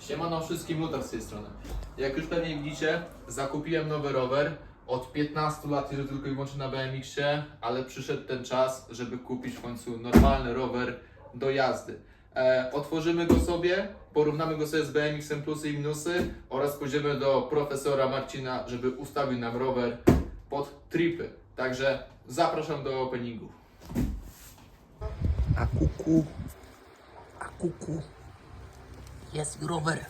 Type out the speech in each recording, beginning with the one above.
Siemano wszystkim Lutar z tej strony. Jak już pewnie widzicie, zakupiłem nowy rower. Od 15 lat jeżdżę tylko i wyłącznie na BMX-ie, ale przyszedł ten czas, żeby kupić w końcu normalny rower do jazdy. E, otworzymy go sobie, porównamy go sobie z BMX-em plusy i minusy oraz pójdziemy do profesora Marcina, żeby ustawił nam rower pod tripy. Także zapraszam do openingu. A kuku, a kuku, jest rower.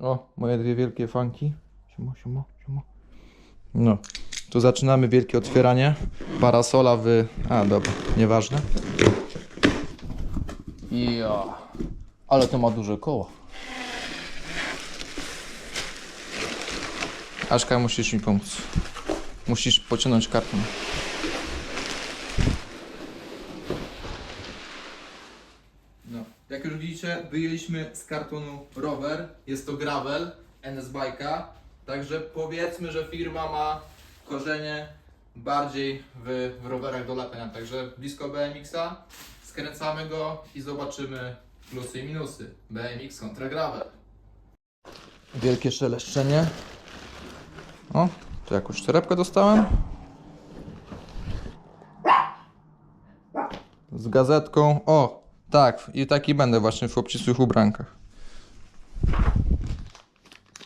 O, moje dwie wielkie fanki. Siemo, siemo, siemo. No, tu zaczynamy wielkie otwieranie. Parasola w... A, dobra, nieważne. Ja, ale to ma duże koło. Aszka, musisz mi pomóc. Musisz pociągnąć karton. No. Jak już widzicie, wyjęliśmy z kartonu rower. Jest to gravel NS Bike'a. Także powiedzmy, że firma ma korzenie bardziej w, w rowerach do latania. Także blisko BMX-a. Skręcamy go i zobaczymy plusy i minusy. BMX kontra gravel. Wielkie szeleszczenie. O, tu jakąś torebkę dostałem. Z gazetką. O, tak, i taki będę właśnie w obcisłych ubrankach.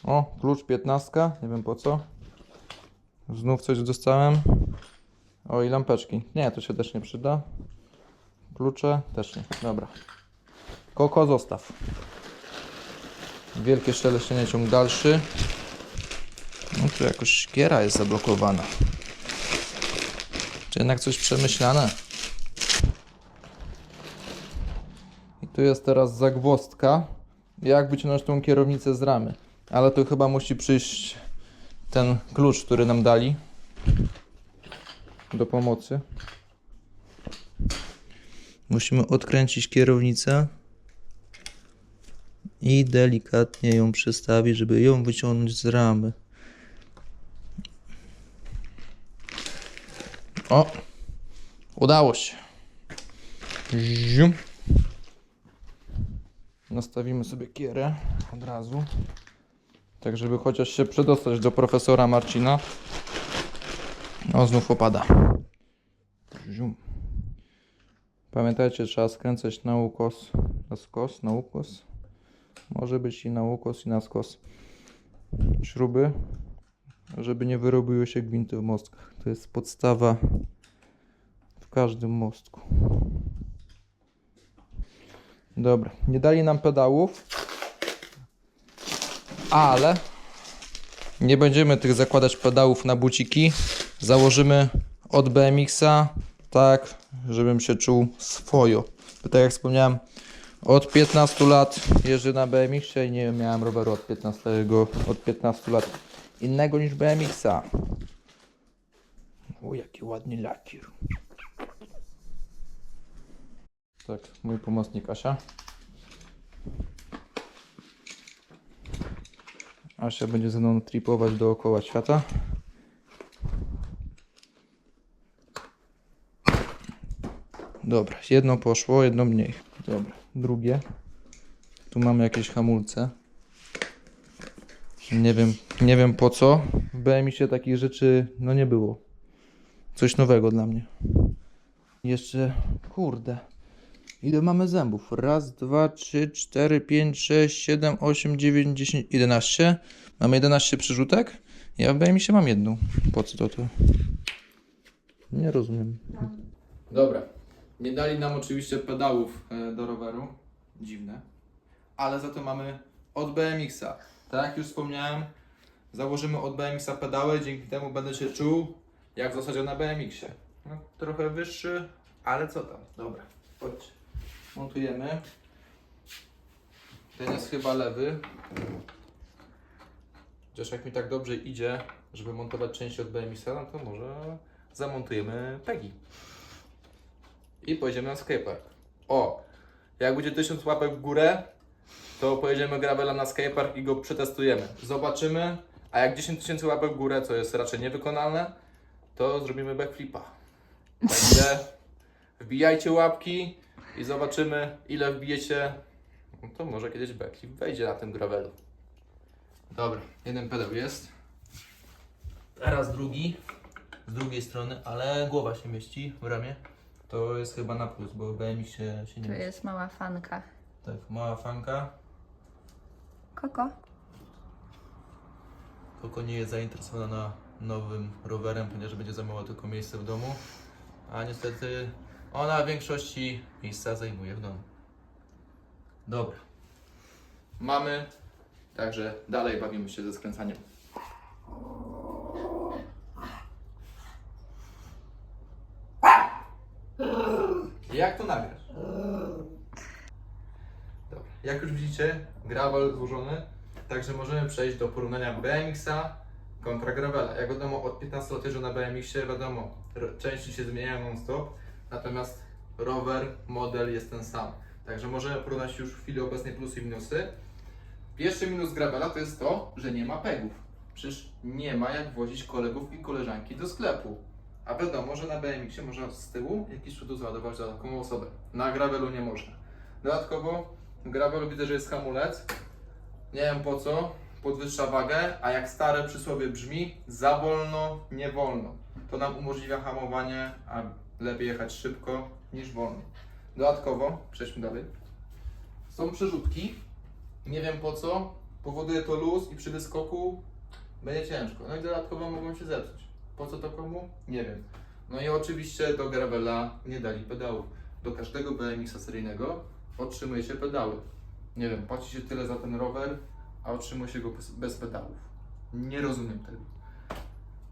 O, klucz 15, nie wiem po co. Znów coś dostałem. O, i lampeczki. Nie, to się też nie przyda. Klucze też nie. Dobra. Koko zostaw. Wielkie szeleszczenie, ciąg dalszy. No tu jakoś szkiera jest zablokowana. Czy jednak coś przemyślane? I tu jest teraz zagwozdka. Jak wyciągnąć tą kierownicę z ramy. Ale tu chyba musi przyjść ten klucz, który nam dali. Do pomocy. Musimy odkręcić kierownicę i delikatnie ją przestawić, żeby ją wyciągnąć z ramy. O! Udało się. Zium. Nastawimy sobie kierę od razu. Tak, żeby chociaż się przedostać do profesora Marcina. O, znów opada. Pamiętajcie, trzeba skręcać na ukos, na skos, na ukos. Może być i na ukos, i na skos. Śruby, żeby nie wyrobiły się gwinty w mostkach. To jest podstawa w każdym mostku. Dobra, nie dali nam pedałów, ale nie będziemy tych zakładać pedałów na buciki. Założymy od BMX-a tak, żebym się czuł swojo. Bo tak jak wspomniałem, od 15 lat jeżdżę na BMX-ie i nie miałem roweru od 15, od 15 lat innego niż BMX-a. O, jaki ładny lakier. Tak, mój pomocnik Asia. Asia będzie ze mną tripować dookoła świata. Dobra, jedno poszło, jedno mniej. Dobra, drugie. Tu mamy jakieś hamulce. Nie wiem, nie wiem po co. W BMX-ie takich rzeczy no nie było. Coś nowego dla mnie. Jeszcze, kurde. Ile mamy zębów? Raz, dwa, trzy, cztery, pięć, sześć, siedem, osiem, dziewięć, dziesięć, jedenaście. Mamy 11 przyrzutek? Ja w BMX-ie mam jedną. Po co to to? Nie rozumiem. Dobra. Nie dali nam oczywiście pedałów e, do roweru. Dziwne. Ale za to mamy od BMX-a. Tak jak już wspomniałem, założymy od BMX-a pedały, dzięki temu będę się czuł jak w zasadzie na BMX-ie. No, trochę wyższy, ale co tam. Dobra, chodź. Montujemy. Ten jest chyba lewy. Chociaż jak mi tak dobrze idzie, żeby montować części od BMX-a, no to może zamontujemy pegi. I pojedziemy na skatepark. O, jak będzie 1000 łapek w górę, to pojedziemy gravelem na skatepark i go przetestujemy. Zobaczymy, a jak 10 tysięcy łapek w górę, co jest raczej niewykonalne, to zrobimy backflipa. Także wbijajcie łapki, i zobaczymy ile wbijecie. No to może kiedyś backflip wejdzie na tym gravelu. Dobra, jeden pedał jest. Teraz drugi. Z drugiej strony, ale głowa się mieści w ramię. To jest chyba na plus, bo BMX się, się nie Tu mieści. jest mała fanka. Tak, mała fanka. Koko? Koko nie jest zainteresowana nowym rowerem, ponieważ będzie zajmował tylko miejsce w domu. A niestety ona w większości miejsca zajmuje w domu. Dobra. Mamy. Także dalej bawimy się ze skręcaniem. Jak to nagrasz? Dobra. Jak już widzicie, gravel złożony, także możemy przejść do porównania BMX-a kontra gravela. Jak wiadomo, od 15 lat jeżdżę na BMX-ie, wiadomo, części się zmieniają non-stop, natomiast rower, model jest ten sam. Także możemy porównać już w chwili obecnej plusy i minusy. Pierwszy minus gravela to jest to, że nie ma pegów. Przecież nie ma jak wozić kolegów i koleżanki do sklepu. A wiadomo, że na BMX-ie można z tyłu jakiś przód załadować dodatkową osobę. Na gravelu nie można. Dodatkowo w gravelu widzę, że jest hamulec. Nie wiem po co, podwyższa wagę, a jak stare przysłowie brzmi, za wolno, nie wolno. To nam umożliwia hamowanie, a lepiej jechać szybko niż wolno. Dodatkowo, przejdźmy dalej, są przerzutki. Nie wiem po co, powoduje to luz i przy wyskoku będzie ciężko. No i dodatkowo mogą się zepsuć. Po co to komu? Nie wiem. No i oczywiście do gravela nie dali pedałów. Do każdego BMX-a seryjnego otrzymuje się pedały. Nie wiem, płaci się tyle za ten rower, a otrzymuje się go bez, pedałów. Nie rozumiem tego.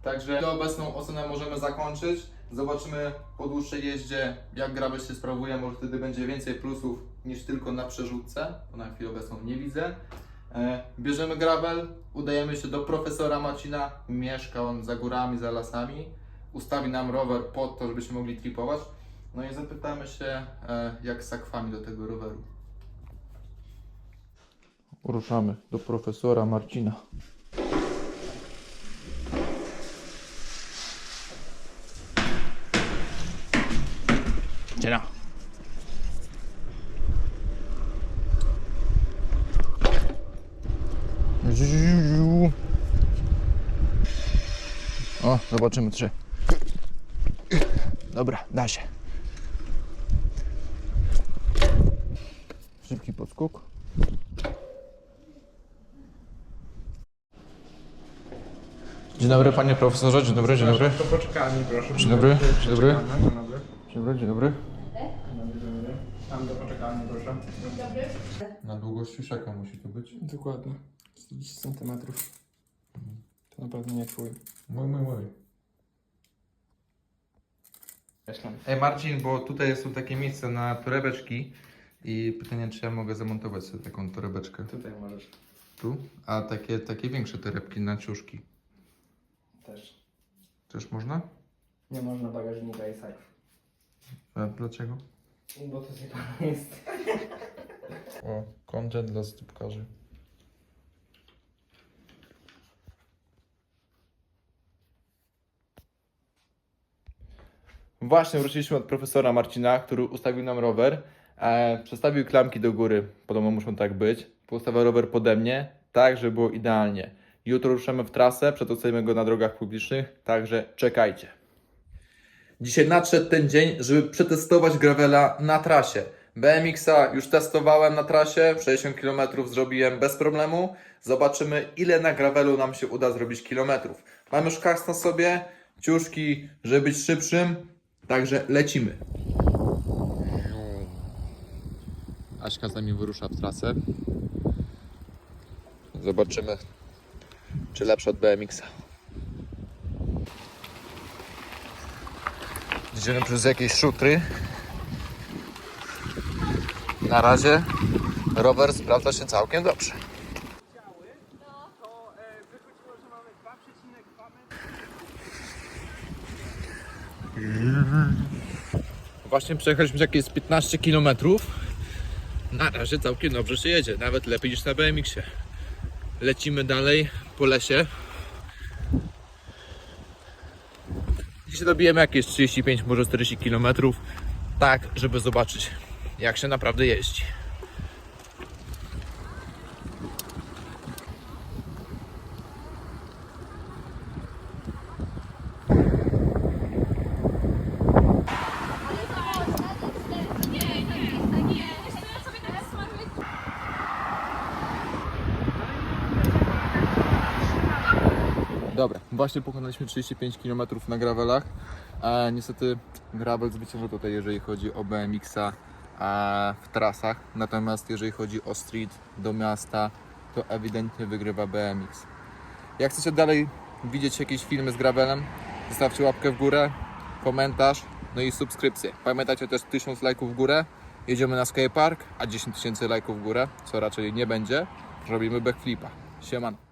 Także obecną ocenę możemy zakończyć. Zobaczymy po dłuższej jeździe, jak gravel się sprawuje. Może wtedy będzie więcej plusów niż tylko na przerzutce, bo na chwilę obecną nie widzę. E, bierzemy gravel, udajemy się do profesora Macina. Mieszka on za górami, za lasami. Ustawi nam rower pod to, żebyśmy mogli tripować. No i zapytamy się, e, jak z sakwami do tego roweru. Ruszamy do profesora Marcina. O, zobaczymy trzy. Dobra, da się. Szybki podskok. Dzień dobry panie profesorze, dzień dobry, dzień dobry. To poczekalni, proszę. Dzień dobry, dzień dobry. Dzień dobry. Dzień dobry, dzień dobry. Dzień dobry. Tam do poczekalni, proszę. Na długość siusiaka musi to być. Dokładnie. 40 cm. To na pewno nie twój. Mój, mój, mój. Ej Marcin, bo tutaj są takie miejsca na torebeczki i pytanie, czy ja mogę zamontować sobie taką torebeczkę Tutaj możesz tu, a takie, takie większe torebki na ciuszki. też. Też można? Nie można bagażnika i sakw. A dlaczego? Bo to zjebane jest. O, content dla stópkarzy. Właśnie wróciliśmy od profesora Marcina, który ustawił nam rower. E, przestawił klamki do góry, podobno muszą tak być. Postawił rower pode mnie, tak, żeby było idealnie. Jutro ruszamy w trasę, przedostajemy go na drogach publicznych, także czekajcie. Dzisiaj nadszedł ten dzień, żeby przetestować gravela na trasie. BMX-a już testowałem na trasie, 60 km zrobiłem bez problemu. Zobaczymy, ile na gravelu nam się uda zrobić kilometrów. Mam już kaks na sobie, ciuszki, żeby być szybszym, także lecimy. Aśka z nami wyrusza w trasę. Zobaczymy, czy lepsza od BMX-a. Idziemy przez jakieś szutry. Na razie rower sprawdza się całkiem dobrze. Właśnie przejechaliśmy jakieś 15 km. Na razie całkiem dobrze się jedzie, nawet lepiej niż na BMX-ie. Lecimy dalej po lesie. Dzisiaj dobijemy jakieś 35, może 40 km. Tak, żeby zobaczyć jak się naprawdę jeździ. Dobra, właśnie pokonaliśmy 35 km na gravelach. E, niestety gravel zwyciężył tutaj, jeżeli chodzi o BMX-a e, w trasach. Natomiast jeżeli chodzi o street do miasta, to ewidentnie wygrywa BMX. Jak chcecie dalej widzieć jakieś filmy z gravelem, zostawcie łapkę w górę, komentarz, no i subskrypcję. Pamiętajcie też 1000 lajków w górę, jedziemy na skatepark, a 10 tysięcy lajków w górę, co raczej nie będzie, robimy backflipa. Siemano.